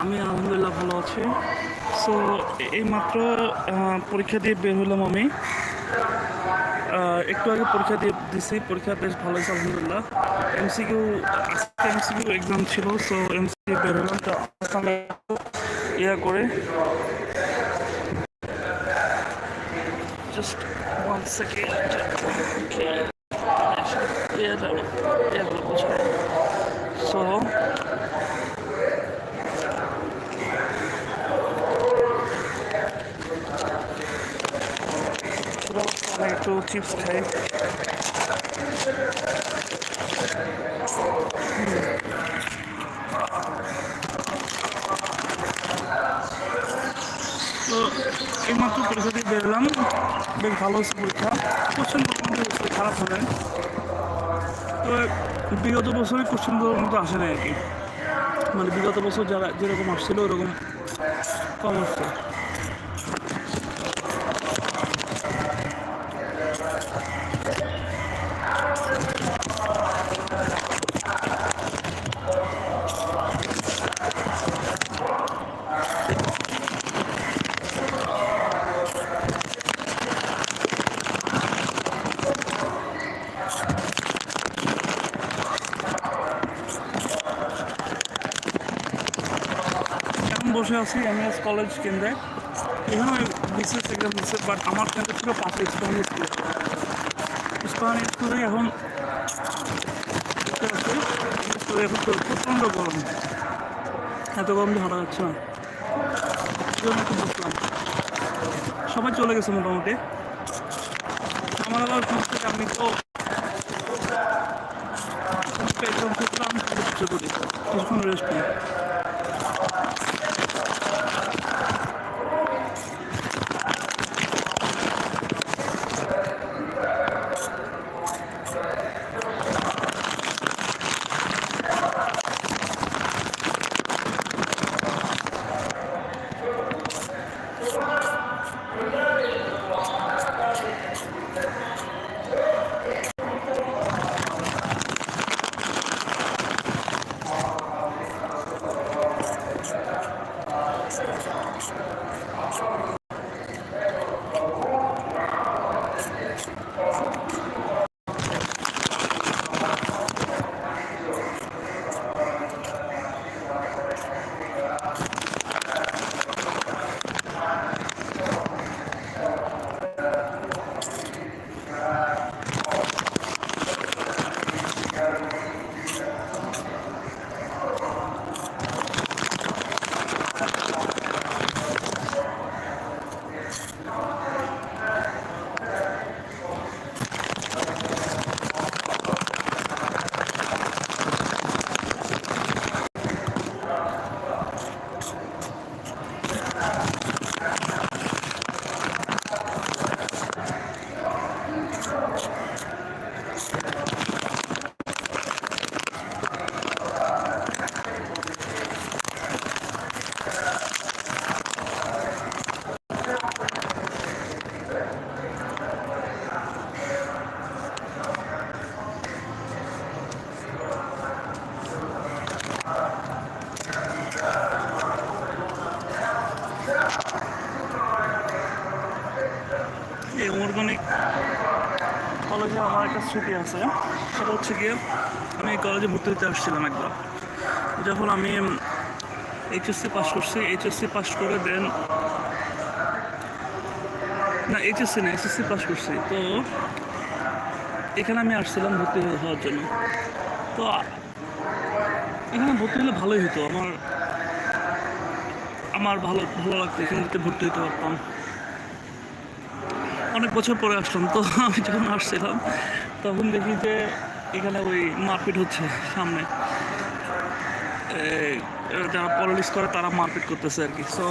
আমি আলহামদুলিল্লাহ ভালো আছি। সো এইমাত্র পরীক্ষা দিয়ে বের হলাম আমি। একটু আগে পরীক্ষা দিয়ে দিছি, পরীক্ষা বেশ ভালো হয়েছে, আলহামদুলিল্লাহ। এমসিকিউ আজকে এমসিকিউ এক্সাম ছিল সো এমসিকিউ বের হলাম, তো ইয়া করে। জাস্ট ওয়ান সেকেন্ড সো আমি একটু চিপস খাই তো এইমাত্র পরীক্ষা দিয়ে বেরোলাম বেশ ভালো হচ্ছে পরীক্ষা। মোটামুটি খারাপ হবে। তো বিগত বছরে কোশ্চেনগুলোর মতো আসে না আর কি। মানে বিগত বছর যারা যেরকম আসছিল, ওরকম কম আসছে। বসে আছি এমএস কলেজ কেন্দ্রে। এখানে বিশেষ এক্সাম দিচ্ছে বাট আমার কেন্দ্র ছিল পাশে ইস্পাহানি স্কুলে ইস্পাহানি স্কুলে এখন এখন তো প্রচণ্ড গরম। এত গরম দিয়ে হাঁটা যাচ্ছে না। সবাই চলে গেছে মোটামুটি। আমার আবার খুঁজতে আমি তো কিছুক্ষণ রেস্ট নিই। স্মৃতি আছে। সেটা হচ্ছে গিয়ে আমি কলেজে ভর্তি হতে আসছিলাম একবার। যখন আমি এইচএসসি পাস করছি এইচএসসি পাস করে দেন না এইচএসসি না এসএসসি পাস করছি। তো এখানে আমি আসছিলাম ভর্তি হওয়ার জন্য। তো এখানে ভর্তি হলে ভালোই হতো। আমার আমার ভালো ভালো লাগতো। এখানে ভর্তি হতে পারতাম। অনেক বছর পরে আসলাম। তো আমি যখন আসছিলাম তখন দেখি যে এখানে ওই মারপিট হচ্ছে সামনে। যারা পলিটিক্স করে তারা মারপিট করতেছে আর কি। সো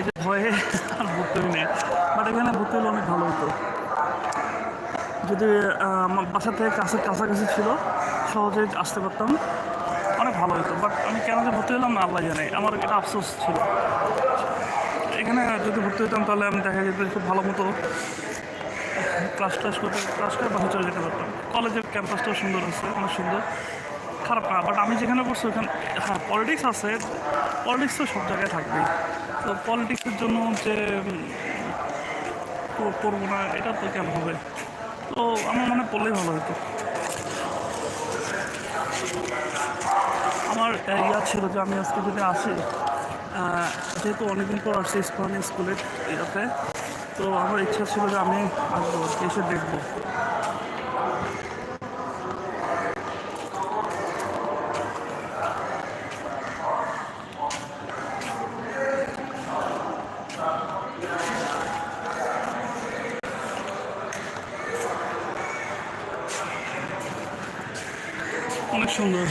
এটা ভয়ে আর ভর্তি হই বাট এখানে ভর্তি হলে অনেক ভালো হতো। যদি আমার বাসা থেকে কাছে, কাছাকাছি ছিল সহজে আসতে পারতাম। অনেক ভালো হতো। বাট আমি কেন যে ভর্তি হলাম না, আল্লাহ জানে। আমার এটা আফসোস ছিল। এখানে যদি ভর্তি হতাম তাহলে আমি দেখা যেত খুব ভালো মতো ক্লাস টাস করতে ক্লাস করে বাসা চলে যেতে পারতাম। কলেজের ক্যাম্পাসটাও সুন্দর আছে, অনেক সুন্দর। খারাপ না বাট আমি যেখানে পড়ছি ওখানে হ্যাঁ পলিটিক্স আছে পলিটিক্স তো সব জায়গায় থাকবে তো পলিটিক্সের জন্য যে পড়ব না, এটা তো কেন হবে? তো আমার মনে পড়লেই ভালো হতো। আমার ইয়া ছিল যে আমি আজকে যদি আসি যেহেতু অনেকদিন পর আসছি ইস্পানি স্কুলের ইয়াতে তো আমার ইচ্ছা ছিল যে আমি আসব এসে দেখব। অনেক সুন্দর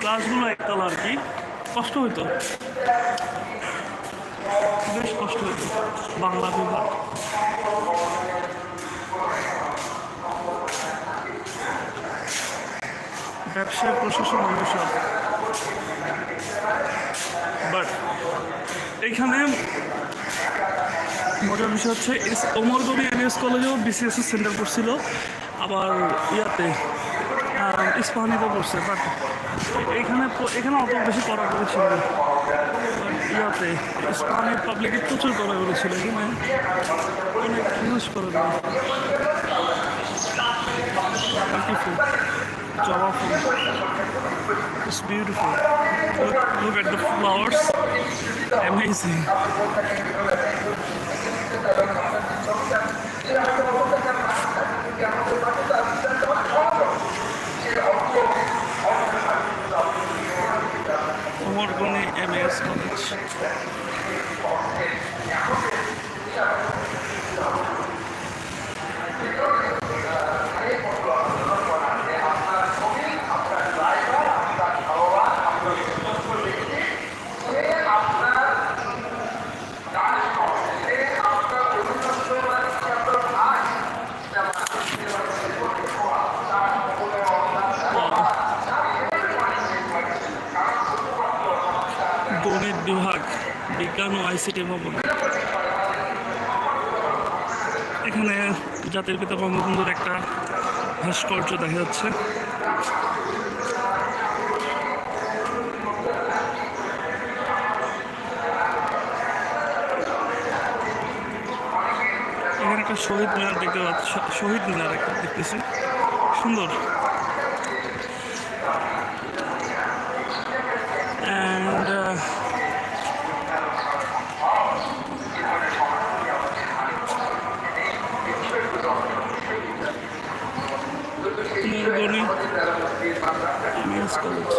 ক্লাসগুলো একতলা আর কি কষ্ট হইতো বেশ কষ্ট হইতো বাংলা বিভাগ। ব্যবসায় প্রশাসন অনুষদ বাট এইখানে মজার বিষয় হচ্ছে, এস- ওমরগনি এনএস কলেজেও বিসিএস সেন্টার পড়ছিল আবার ইয়াতে ইস্পাহানিতে পড়ছে বাট এখানে এখানে অত বেশি পড়াপড়ি ছিল না But ইয়াতে ইস্পাহানি পাবলিকে প্রচুর পড়াপড়ি ছিল এখানে অনেক ইউজ করে দেয় beautiful. Amazing. Yes, College. ICT ভবন এখানে জাতির পিতা বঙ্গবন্ধুর একটা ভাস্কর্য দেখা যাচ্ছে। একটা শহীদ মিনার দেখতে পাচ্ছি, শহীদ মিনার একটা দেখতেছি। সুন্দর। MES College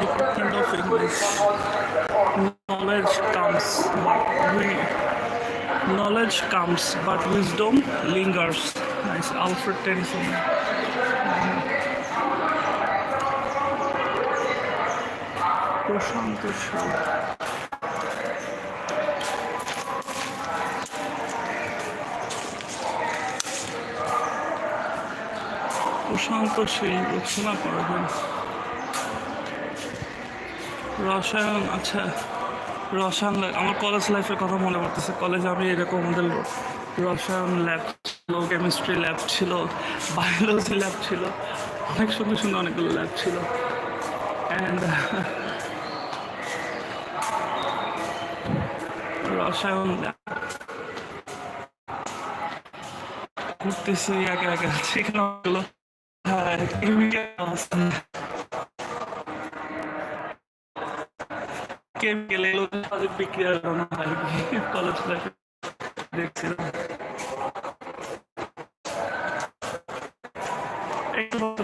Department of English knowledge comes but we knowledge comes but wisdom lingers nice Alfred Tennyson প্রশান্ত শীল প্রশান্ত শীল রচনা করবেন রসায়ন আচ্ছা রসায়ন আমার কলেজ লাইফের কথা মনে পড়তেছে। কলেজে আমি এরকম আমাদের রসায়ন ল্যাব ছিল কেমিস্ট্রি ল্যাব ছিল বায়োলজি ল্যাব ছিল, অনেক সুন্দর সুন্দর অনেকগুলো ল্যাব ছিল। অ্যান্ড রসায়ন। ঘুরতেছি একে একে সেখানে হ্যাঁ আছে। chemical এগুলো সামাজিক বিক্রিয়ার জন্য হয় কলেজ লাইফে দেখছিলাম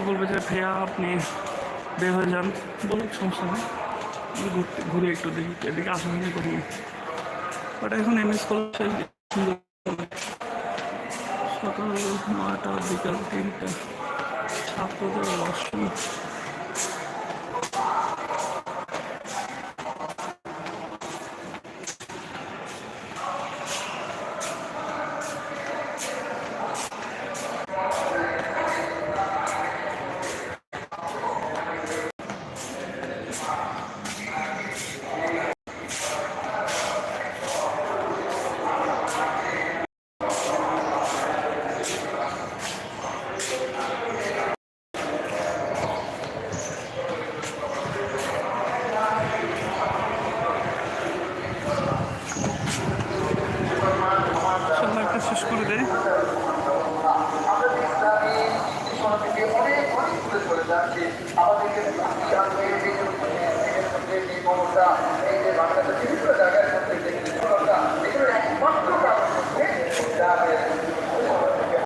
বলবে যে ভাইয়া আপনি বের হয়ে যান বলুক সমস্যা নেই ঘুরতে ঘুরে একটু দেখি এদিকে আসামি করি বাট এখন এমএস কলেজ সকাল নয়টা বিকাল তিনটা ছাত্রদের ওয়াশরুম